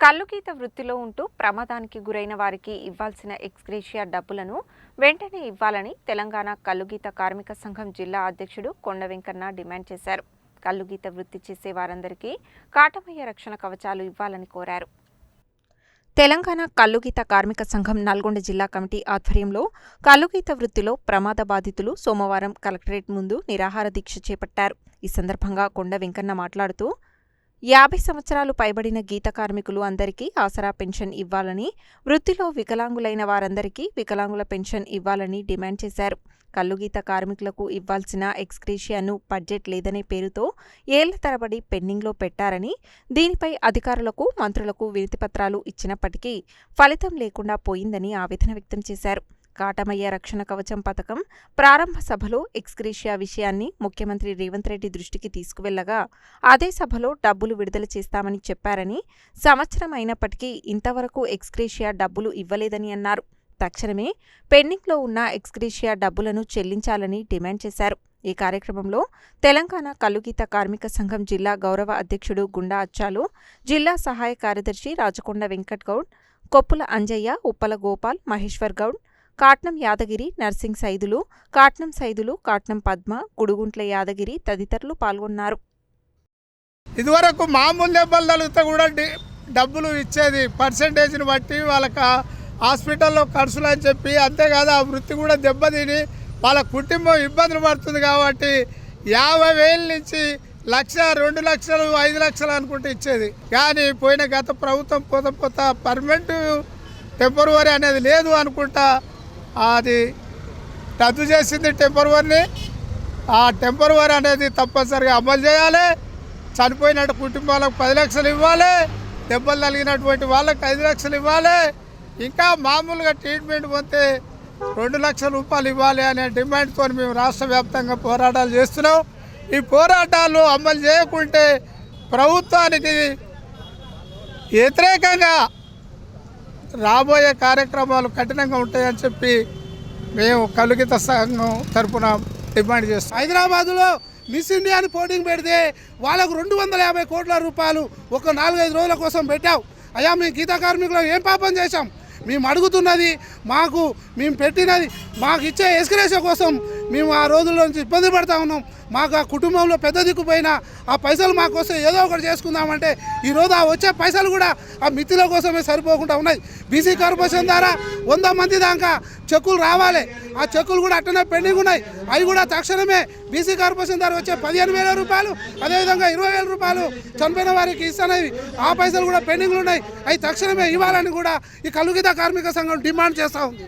కల్లుగీత వృత్తిలో ఉంటూ ప్రమాదానికి గురైన వారికి ఇవ్వాల్సిన ఎక్స్గ్రేషియా డబ్బులను వెంటనే ఇవ్వాలని తెలంగాణ కల్లుగీత కార్మిక సంఘం జిల్లా అధ్యక్షుడు కొండ వెంకన్న డిమాండ్ చేశారు. కల్లుగీత వృత్తి చేసే వారందరికీ కాటమయ్య రక్షణ కవచాలు ఇవ్వాలని కోరారు. తెలంగాణ కల్లుగీత కార్మిక సంఘం నల్గొండ జిల్లా కమిటీ ఆధ్వర్యంలో కల్లుగీత వృత్తిలో ప్రమాద బాధితులు సోమవారం కలెక్టరేట్ ముందు నిరాహార దీక్ష చేపట్టారు. ఈ సందర్భంగా కొండ వెంకన్న మాట్లాడుతూ యాభై సంవత్సరాలు పైబడిన గీత కార్మికులు అందరికీ ఆసరా పెన్షన్ ఇవ్వాలని వృత్తిలో వికలాంగులైన వారందరికీ వికలాంగుల పెన్షన్ ఇవ్వాలని డిమాండ్ చేశారు. కల్లుగీత కార్మికులకు ఇవ్వాల్సిన ఎక్స్క్రీషియాను బడ్జెట్ లేదనే పేరుతో ఏళ్ళ తరబడి పెండింగ్లో పెట్టారని దీనిపై అధికారులకు మంత్రులకు వినతిపత్రాలు ఇచ్చినప్పటికీ ఫలితం లేకుండా పోయిందని ఆవేదన వ్యక్తం చేశారు. కాటమయ్య రక్షణ కవచం పథకం ప్రారంభ సభలో ఎక్స్గ్రేషియా విషయాన్ని ముఖ్యమంత్రి రేవంత్ రెడ్డి దృష్టికి తీసుకువెళ్ళగా అదే సభలో డబ్బులు విడుదల చేస్తామని చెప్పారని సంవత్సరం అయినప్పటికీ ఇంతవరకు ఎక్స్గ్రేషియా డబ్బులు ఇవ్వలేదని అన్నారు. తక్షణమే పెండింగ్లో ఉన్న ఎక్స్గ్రేషియా డబ్బులను చెల్లించాలని డిమాండ్ చేశారు. ఈ కార్యక్రమంలో తెలంగాణ కల్లుగీత కార్మిక సంఘం జిల్లా గౌరవ అధ్యక్షుడు గుండా అచ్చాలు జిల్లా సహాయ కార్యదర్శి రాజకొండ వెంకట్ గౌడ్ కొప్పుల అంజయ్య ఉప్పల గోపాల్ మహేశ్వర్ గౌడ్ కాట్నం యాదగిరి నర్సింగ్ సైదులు కాట్నం సైదులు కాట్నం పద్మ గుడుగుంట్ల యాదగిరి తదితరులు పాల్గొన్నారు. ఇదివరకు మామూలు దెబ్బలు తగిలితే కూడా డబ్బులు ఇచ్చేది పర్సంటేజ్ని బట్టి వాళ్ళకి హాస్పిటల్లో ఖర్చులు అని చెప్పి అంతేకాదు ఆ వృత్తి కూడా దెబ్బతిని వాళ్ళ కుటుంబం ఇబ్బందులు పడుతుంది కాబట్టి యాభై వేల నుంచి లక్ష రెండు లక్షలు ఐదు లక్షలు అనుకుంటే ఇచ్చేది. కానీ పోయిన గత ప్రభుత్వం పోత పోత పర్మనెంట్ టెంపరవరీ అనేది లేదు అనుకుంటా అది రద్దు చేసింది టెంపర్వర్ని. ఆ టెంపర్వర్ అనేది తప్పనిసరిగా అమలు చేయాలి. చనిపోయినట్టు కుటుంబాలకు పది లక్షలు ఇవ్వాలి. దెబ్బలు తగిలినటువంటి వాళ్ళకి ఐదు లక్షలు ఇవ్వాలి. ఇంకా మామూలుగా ట్రీట్మెంట్ పొందితే రెండు లక్షల రూపాయలు ఇవ్వాలి అనే డిమాండ్తో మేము రాష్ట్ర వ్యాప్తంగా పోరాటాలు చేస్తున్నాం. ఈ పోరాటాలు అమలు చేయకుంటే ప్రభుత్వానికి వ్యతిరేకంగా రాబోయే కార్యక్రమాలు కఠినంగా ఉంటాయని చెప్పి మేము కలుగిత సంఘం తరఫున డిమాండ్ చేస్తాం. హైదరాబాదులో మిస్ ఇండియాని పోటింగ్ పెడితే వాళ్ళకు రెండు వందల యాభై కోట్ల రూపాయలు ఒక నాలుగైదు రోజుల కోసం పెట్టావు. అయ్యా మేము గీత కార్మికులు ఏం పాపం చేశాం? మేము అడుగుతున్నది మాకు మేము పెట్టినది మాకు ఇచ్చే ఎస్కరేషన్ కోసం మేము ఆ రోజుల నుంచి ఇబ్బంది పడతా ఉన్నాం. మాకు ఆ కుటుంబంలో పెద్ద దిక్కుపోయిన ఆ పైసలు మాకు వస్తే ఏదో ఒకటి చేసుకుందామంటే ఈరోజు ఆ వచ్చే పైసలు కూడా ఆ మిత్రుల కోసమే సరిపోకుండా ఉన్నాయి. బీసీ కార్పొరేషన్ ద్వారా వంద మంది దాకా చెక్కులు రావాలి. ఆ చెక్కులు కూడా అట్టనే పెండింగ్ ఉన్నాయి. అవి కూడా తక్షణమే బీసీ కార్పొరేషన్ ద్వారా వచ్చే పదిహేను వేల రూపాయలు అదేవిధంగా ఇరవై వేల రూపాయలు చనిపోయిన వారికి ఇస్తానవి ఆ పైసలు కూడా పెండింగ్లు ఉన్నాయి. అవి తక్షణమే ఇవ్వాలని కూడా ఈ కలుగిత కార్మిక సంఘం డిమాండ్ చేస్తూ ఉంది.